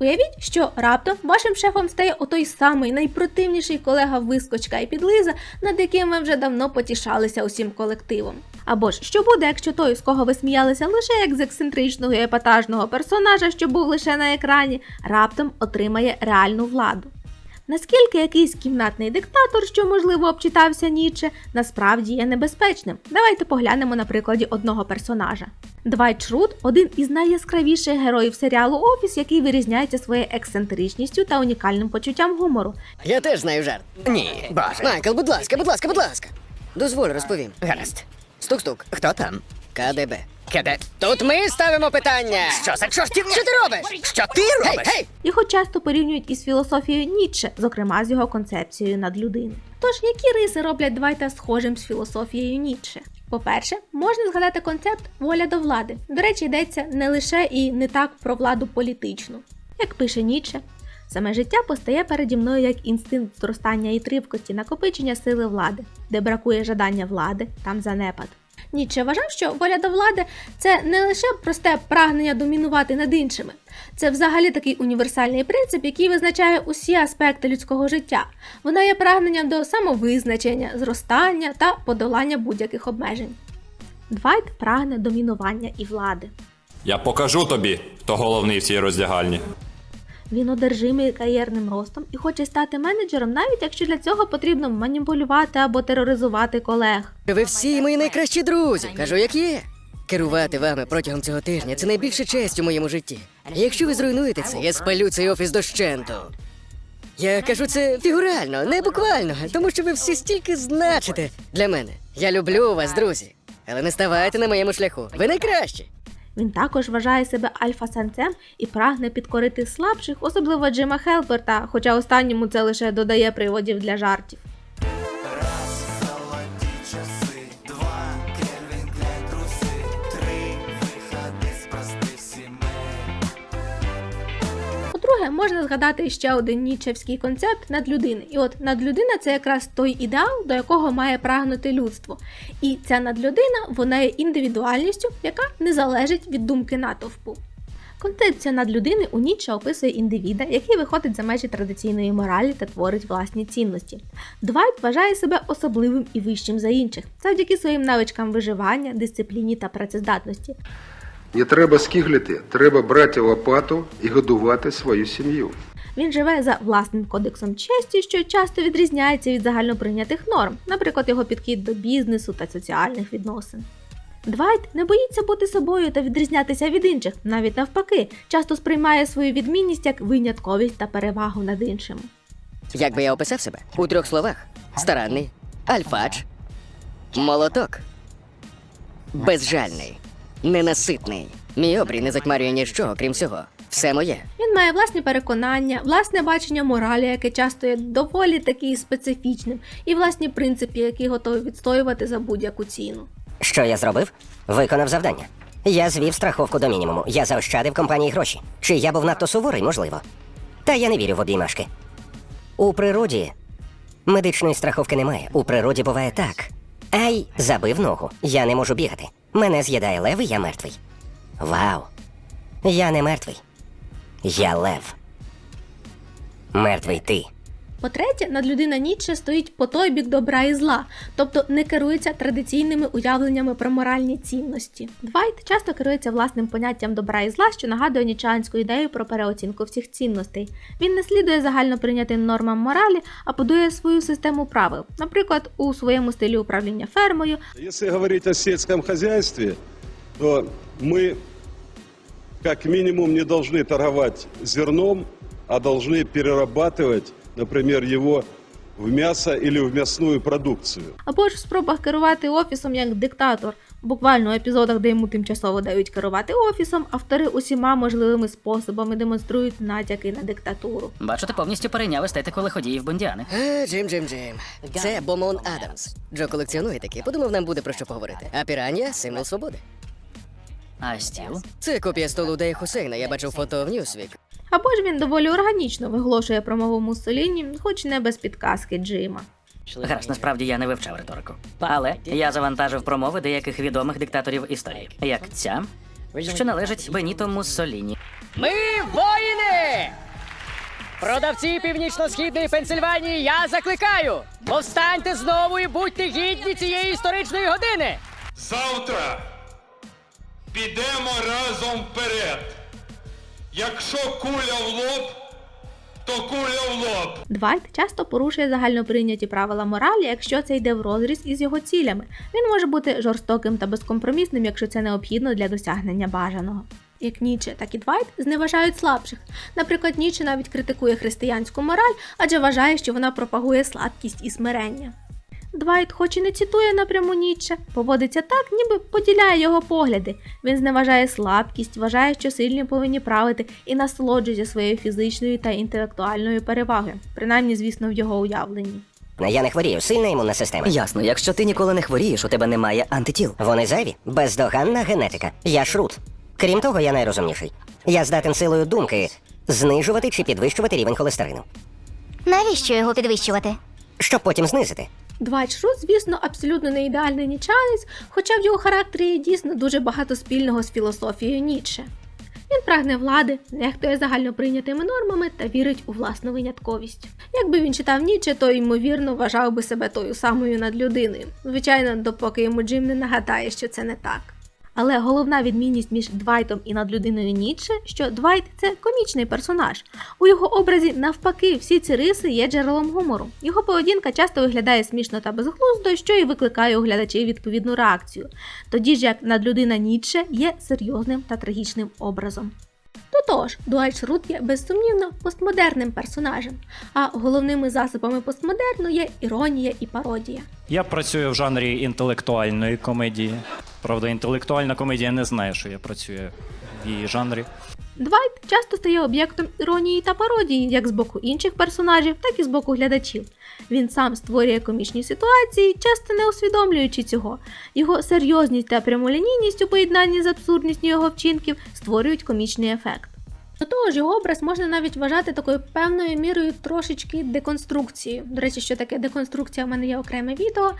Уявіть, що раптом вашим шефом стає отой самий найпротивніший колега вискочка і підлиза, над яким ви вже давно потішалися усім колективом. Або ж що буде, якщо той, з кого ви сміялися лише як з ексцентричного і епатажного персонажа, що був лише на екрані, раптом отримає реальну владу. Наскільки якийсь кімнатний диктатор, що можливо обчитався Ніче, насправді є небезпечним. Давайте поглянемо на прикладі одного персонажа. Двайт Шрут – один із найяскравіших героїв серіалу Офіс, який вирізняється своєю ексцентричністю та унікальним почуттям гумору. Я теж знаю жарт. Ні, боже. Майкл, будь ласка, будь ласка, будь ласка. Дозволь, розповім. Гаразд. Стук-стук. Хто там? КДБ. Кеде? Тут ми ставимо питання. Що за чортівня? Що ти робиш? Що ти Гей, робиш? гей! Його часто порівнюють із філософією Ніцше, зокрема з його концепцією надлюдини. Тож, які риси роблять Двайта схожим з філософією Ніцше? По-перше, можна згадати концепт воля до влади. До речі, йдеться не лише і не так про владу політичну. Як пише Ніцше, саме життя постає переді мною як інстинкт зростання і тривкості, накопичення сили влади, де бракує жадання влади, там занепад. Ніцше вважав, що воля до влади це не лише просте прагнення домінувати над іншими. Це взагалі такий універсальний принцип, який визначає усі аспекти людського життя. Вона є прагненням до самовизначення, зростання та подолання будь-яких обмежень. Двайт прагне домінування і влади. Я покажу тобі, хто головний в цій роздягальні. Він одержимий кар'єрним ростом і хоче стати менеджером, навіть якщо для цього потрібно маніпулювати або тероризувати колег. Ви всі мої найкращі друзі. Кажу, як є. Керувати вами протягом цього тижня це найбільша честь у моєму житті. Якщо ви зруйнуєте це, я спалю цей офіс дощенту. Я кажу це фігурально, не буквально, тому що ви всі стільки значите для мене. Я люблю вас, друзі. Але не ставайте на моєму шляху. Ви найкращі. Він також вважає себе альфа-самцем і прагне підкорити слабших, особливо Джима Хелперта, хоча останньому це лише додає приводів для жартів. По-друге, можна згадати ще один нічевський концепт надлюдини. І от надлюдина це якраз той ідеал, до якого має прагнути людство. І ця надлюдина вона є індивідуальністю, яка не залежить від думки натовпу. Концепція надлюдини у Ніцше описує індивіда, який виходить за межі традиційної моралі та творить власні цінності. Двайт вважає себе особливим і вищим за інших, завдяки своїм навичкам виживання, дисципліні та працездатності. Не треба скиглити, треба брати лопату і годувати свою сім'ю. Він живе за власним кодексом честі, що часто відрізняється від загальноприйнятих норм, наприклад, його підхід до бізнесу та соціальних відносин. Двайт не боїться бути собою та відрізнятися від інших, навіть навпаки, часто сприймає свою відмінність як винятковість та перевагу над іншими. Як би я описав себе? У трьох словах: старанний, альфач, молоток, безжальний, ненаситний. Мій обрій не затьмарює нічого, крім цього. Все моє. Він має власні переконання, власне бачення моралі, яке часто є доволі таки специфічним, і власні принципи, які готові відстоювати за будь-яку ціну. Що я зробив? Виконав завдання. Я звів страховку до мінімуму. Я заощадив компанії гроші. Чи я був надто суворий, можливо. Та я не вірю в обіймашки. У природі медичної страховки немає. У природі буває так. Ай, забив ногу. Я не можу бігати. Мене з'їдає лев, і я мертвий. Вау. Я не мертвий. Я лев. Мертвий ти. По-третє, надлюдина Ніцше стоїть по той бік добра і зла, тобто не керується традиційними уявленнями про моральні цінності. Двайт часто керується власним поняттям добра і зла, що нагадує нічанську ідею про переоцінку всіх цінностей. Він не слідує загально прийнятим нормам моралі, а будує свою систему правил, наприклад, у своєму стилі управління фермою, Если говорить о сельском хозяйстве, то мы как минимум не должны торговать зерном, а должны перерабатывать, например, его в мясо или в мясную продукцию. або ж в спробах керувати офісом як диктатор. Буквально у епізодах, де йому тимчасово дають керувати офісом, автори усіма можливими способами демонструють натяки на диктатуру. Бачу, ти повністю перейняв естетику лиходіїв Бондіани. Е, Джим, Джим, Джим. Це Бомон Адамс. Джо колекціонує таке. Подумав, нам буде про що поговорити. А піранія символ свободи. А стіл? Це копія столу Дея Хусейна. Я бачив фото в Ньюсвік. Або ж він доволі органічно виголошує промову Муссоліні, хоч не без підказки Джима. Гаразд, насправді я не вивчав риторику. Але я завантажив промови деяких відомих диктаторів історії, як ця, що належить Беніто Муссоліні. Ми воїни! Продавці північно-східної Пенсильванії, я закликаю! Повстаньте знову і будьте гідні цієї історичної години! Завтра підемо разом вперед. Якщо куля в лоб, то куля в лоб. Двайт часто порушує загальноприйняті правила моралі, якщо це йде врозріз із його цілями. Він може бути жорстоким та безкомпромісним, якщо це необхідно для досягнення бажаного. Як Ніче, так і Двайт зневажають слабших. Наприклад, Ніче навіть критикує християнську мораль, адже вважає, що вона пропагує слабкість і смирення. Двайт, хоч і не цитує напряму Ніче, поводиться так, ніби поділяє його погляди. Він зневажає слабкість, вважає, що сильні повинні правити і насолоджується своєю фізичною та інтелектуальною перевагою, принаймні, звісно, в його уявленні. Я не хворію, сильна імунна система. Ясно, якщо ти ніколи не хворієш, у тебе немає антитіл. Вони зайві, бездоганна генетика. Я шрут. Крім того, я найрозумніший. Я здатен силою думки знижувати чи підвищувати рівень холестерину, Навіщо його підвищувати? щоб потім знизити. Двайт Шрут, звісно, абсолютно не ідеальний нічанець, хоча в його характері є дійсно дуже багато спільного з філософією Ніцше. Він прагне влади, нехтує загальноприйнятими нормами та вірить у власну винятковість. Якби він читав Ніче, то ймовірно вважав би себе тою самою надлюдиною. Звичайно, допоки йому Джим не нагадає, що це не так. Але головна відмінність між Двайтом і надлюдиною Ніцше, що Двайт це комічний персонаж. У його образі, навпаки, всі ці риси є джерелом гумору. Його поведінка часто виглядає смішно та безглуздо, що і викликає у глядачів відповідну реакцію. Тоді ж як надлюдина Ніцше є серйозним та трагічним образом. До того ж, Шрут є безсумнівно постмодерним персонажем, а головними засобами постмодерну є іронія і пародія. Я працюю в жанрі інтелектуальної комедії. Правда, інтелектуальна комедія не знає, що я працюю в її жанрі. Двайт часто стає об'єктом іронії та пародії як з боку інших персонажів, так і з боку глядачів. Він сам створює комічні ситуації, часто не усвідомлюючи цього. Його серйозність та прямолінійність у поєднанні з абсурдністю його вчинків створюють комічний ефект. До того ж, його образ можна навіть вважати такою певною мірою трошечки деконструкцією. До речі, що таке деконструкція, в мене є окреме відео.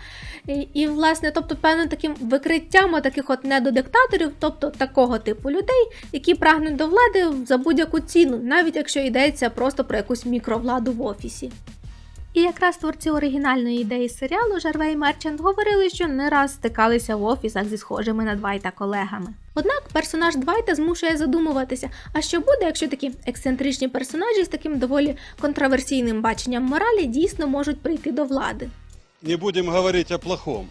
І, і власне, тобто, певним таким викриттям таких от недодиктаторів, тобто такого типу людей, які прагнуть до влади за будь-яку ціну, навіть якщо йдеться просто про якусь мікровладу в офісі. І якраз творці оригінальної ідеї серіалу Жарвей Мерчант говорили, що не раз стикалися в офісах зі схожими на Двайта колегами. Однак персонаж Двайта змушує задумуватися, а що буде, якщо такі ексцентричні персонажі з таким доволі контроверсійним баченням моралі дійсно можуть прийти до влади. Не будемо говорити о плохому.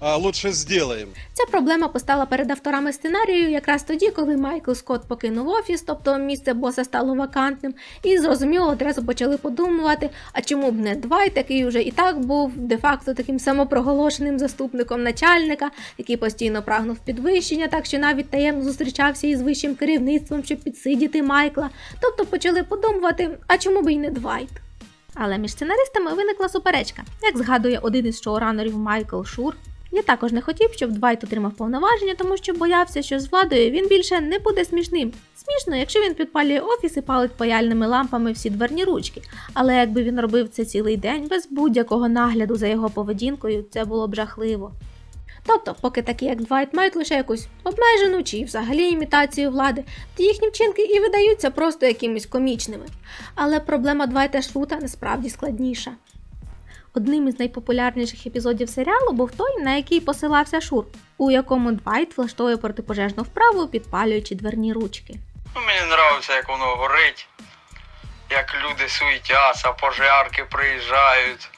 Лучше сделаем. Ця проблема постала перед авторами сценарію якраз тоді, коли Майкл Скотт покинув офіс, тобто місце боса стало вакантним, і зрозуміло одразу почали подумувати, а чому б не Двайт, який вже і так був де-факто таким самопроголошеним заступником начальника, який постійно прагнув підвищення, так що навіть таємно зустрічався із вищим керівництвом, щоб підсидіти Майкла. Тобто почали подумувати, а чому б і не Двайт. Але між сценаристами виникла суперечка. Як згадує один із шоуранерів Майкл Шур, я також не хотів, щоб Двайт отримав повноваження, тому що боявся, що з владою він більше не буде смішним. Смішно, якщо він підпалює офіс і палить паяльними лампами всі дверні ручки. Але якби він робив це цілий день без будь-якого нагляду за його поведінкою, це було б жахливо. Тобто, поки такі, як Двайт, мають лише якусь обмежену чи взагалі імітацію влади, то їхні вчинки і видаються просто якимись комічними. Але проблема Двайта Шрута насправді складніша. Одним із найпопулярніших епізодів серіалу був той, на який посилався Шур, у якому Двайт влаштовує протипожежну вправу, підпалюючи дверні ручки. Мені подобається, як воно горить, як люди суетяться, пожарки приїжджають.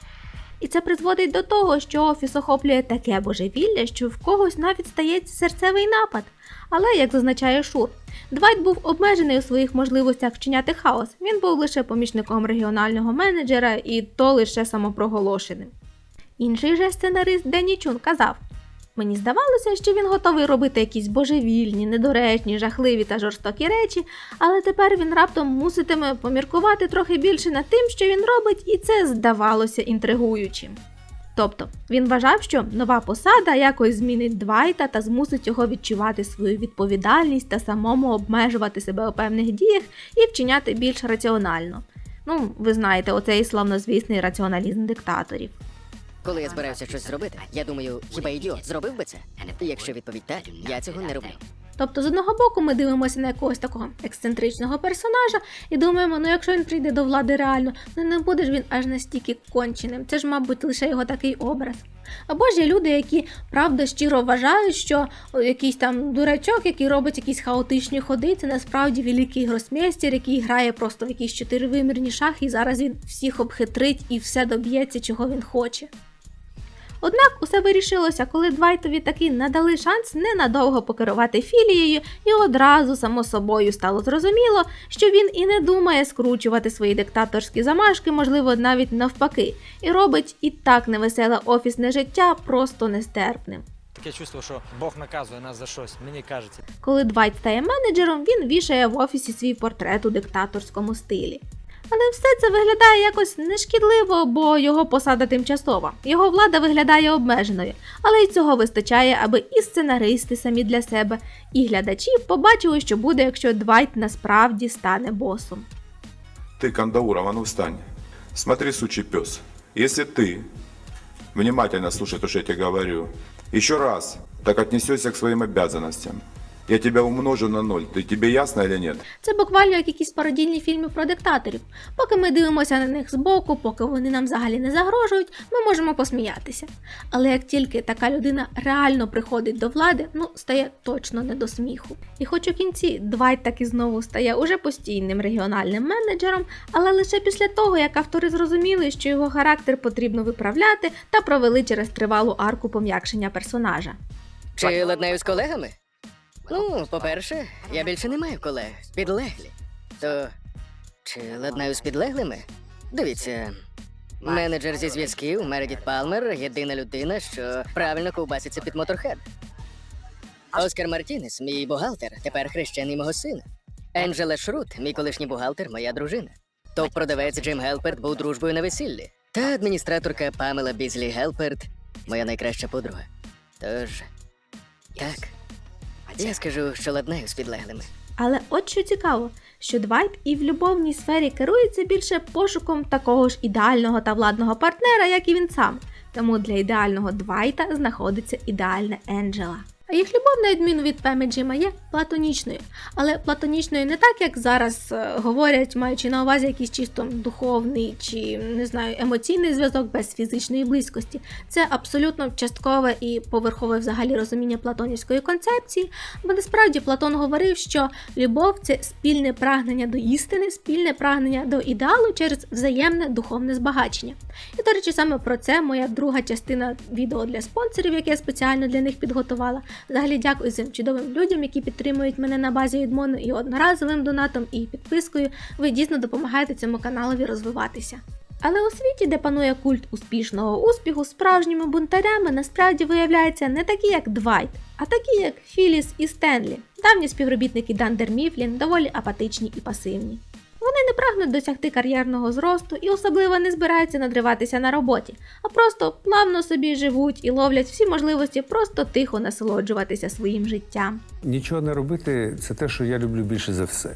І це призводить до того, що офіс охоплює таке божевілля, що в когось навіть стається серцевий напад. Але, як зазначає Шур, Двайт був обмежений у своїх можливостях вчиняти хаос. Він був лише помічником регіонального менеджера і то лише самопроголошеним. Інший же сценарист Денні Чун казав: Мені здавалося, що він готовий робити якісь божевільні, недоречні, жахливі та жорстокі речі, але тепер він раптом муситиме поміркувати трохи більше над тим, що він робить, і це здавалося інтригуючим. Тобто він вважав, що нова посада якось змінить Двайта та змусить його відчувати свою відповідальність та самому обмежувати себе у певних діях і вчиняти більш раціонально. Ну, ви знаєте, оцей славнозвісний раціоналізм диктаторів. Коли я збираюся щось зробити, я думаю, хіба ідіот зробив би це? І якщо відповідь так, я цього не роблю. Тобто, з одного боку, ми дивимося на якогось такого ексцентричного персонажа і думаємо, ну якщо він прийде до влади реально, ну не буде ж він аж настільки конченим. Це ж, мабуть, лише його такий образ. Або ж є люди, які правда щиро вважають, що якийсь там дурачок, який робить якісь хаотичні ходи, це насправді великий гросмейстер, який грає просто в якісь чотиривимірні шахи, і зараз він всіх обхитрить і все доб'ється, чого він хоче. Однак усе вирішилося, коли Двайтові таки надали шанс ненадовго покерувати філією, і одразу само собою стало зрозуміло, що він і не думає скручувати свої диктаторські замашки, можливо, навіть навпаки, і робить і так невеселе офісне життя просто нестерпним. Таке чувство, що Бог наказує нас за щось, мені кажеться. Коли Двайт стає менеджером, він вішає в офісі свій портрет у диктаторському стилі. Але все це виглядає якось нешкідливо, бо його посада тимчасова. Його влада виглядає обмеженою, але й цього вистачає, аби і сценаристи самі для себе, і глядачі побачили, що буде, якщо Двайт насправді стане босом. Ты, Кандауров, а ну встань. Смотри, сучий пес. Если ты внимательно слушай то, что я тебе говорю, еще раз так отнесешься к своим обязанностям, я тебя умножу на ноль. Ты, тебе ясно или нет? Це буквально як якісь пародійні фільми про диктаторів. Поки ми дивимося на них збоку, поки вони нам взагалі не загрожують, ми можемо посміятися. Але як тільки така людина реально приходить до влади, ну стає точно не до сміху. І хоч у кінці Двайт таки знову стає уже постійним регіональним менеджером, але лише після того, як автори зрозуміли, що його характер потрібно виправляти та провели через тривалу арку пом'якшення персонажа. Чи ладнаю з колегами? Ну, по-перше, я більше не маю колег. Підлеглі. То чи ладнаю з підлеглими? Дивіться. Менеджер зі зв'язків Мередіт Палмер єдина людина, що правильно ковбаситься під моторхед. Оскар Мартінес, мій бухгалтер, тепер хрещений мого сина. Енджела Шрут, мій колишній бухгалтер, моя дружина. Топ-продавець Джим Гелперт був дружбою на весіллі. Та адміністраторка Памела Бізлі Гелперт, моя найкраща подруга. Тож, так. Я скажу, що ладнаю з підлеглими. Але от що цікаво, що Двайт і в любовній сфері керується більше пошуком такого ж ідеального та владного партнера, як і він сам. Тому для ідеального Двайта знаходиться ідеальна Енджела. А їх любов, на відміну від Пеми Джима, є платонічною. Але платонічною не так, як зараз е, говорять, маючи на увазі якийсь чисто духовний чи не знаю, емоційний зв'язок без фізичної близькості. Це абсолютно часткове і поверхове взагалі розуміння платонівської концепції, бо насправді Платон говорив, що любов це спільне прагнення до істини, спільне прагнення до ідеалу через взаємне духовне збагачення. І, до речі, саме про це моя друга частина відео для спонсорів, яке я спеціально для них підготувала. Взагалі дякую цим чудовим людям, які підтримують мене на базі відмону і одноразовим донатом, і підпискою. Ви дійсно допомагаєте цьому каналові розвиватися. Але у світі, де панує культ успішного успіху, справжніми бунтарями насправді виявляються не такі, як Двайт, а такі, як Філіс і Стенлі, давні співробітники Дандер Міфлін, доволі апатичні і пасивні. Вони не прагнуть досягти кар'єрного зросту і особливо не збираються надриватися на роботі, а просто плавно собі живуть і ловлять всі можливості просто тихо насолоджуватися своїм життям. Нічого не робити це те, що я люблю більше за все.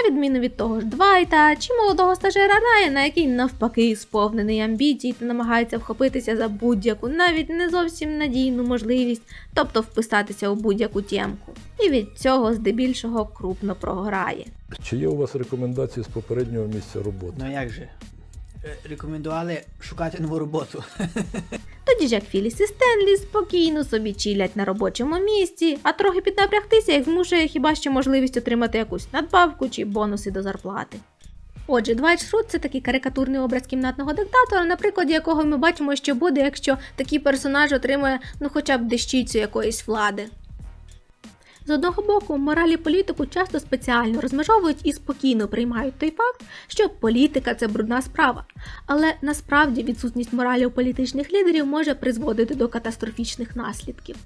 На відміну від того ж Двайта чи молодого стажера Райана, який навпаки сповнений амбіцій та намагається вхопитися за будь-яку, навіть не зовсім надійну можливість, тобто вписатися у будь-яку тємку. І від цього здебільшого крупно програє. Чи є у вас рекомендації з попереднього місця роботи? Ну як же? Е, Рекомендували шукати нову роботу. Тоді ж як Філіс і Стенлі спокійно собі чилять на робочому місці, а трохи піднапрягтися їх змушує хіба що можливість отримати якусь надбавку чи бонуси до зарплати. Отже, Двайт Шрут це такий карикатурний образ кімнатного диктатора, на прикладі якого ми бачимо, що буде, якщо такий персонаж отримує ну хоча б дещицю якоїсь влади. З одного боку, мораль і політику часто спеціально розмежовують і спокійно приймають той факт, що політика це брудна справа. Але насправді відсутність моралі у політичних лідерів може призводити до катастрофічних наслідків.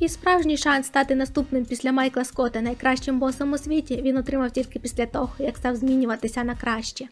І справжній шанс стати наступним після Майкла Скотта найкращим босом у світі він отримав тільки після того, як став змінюватися на краще.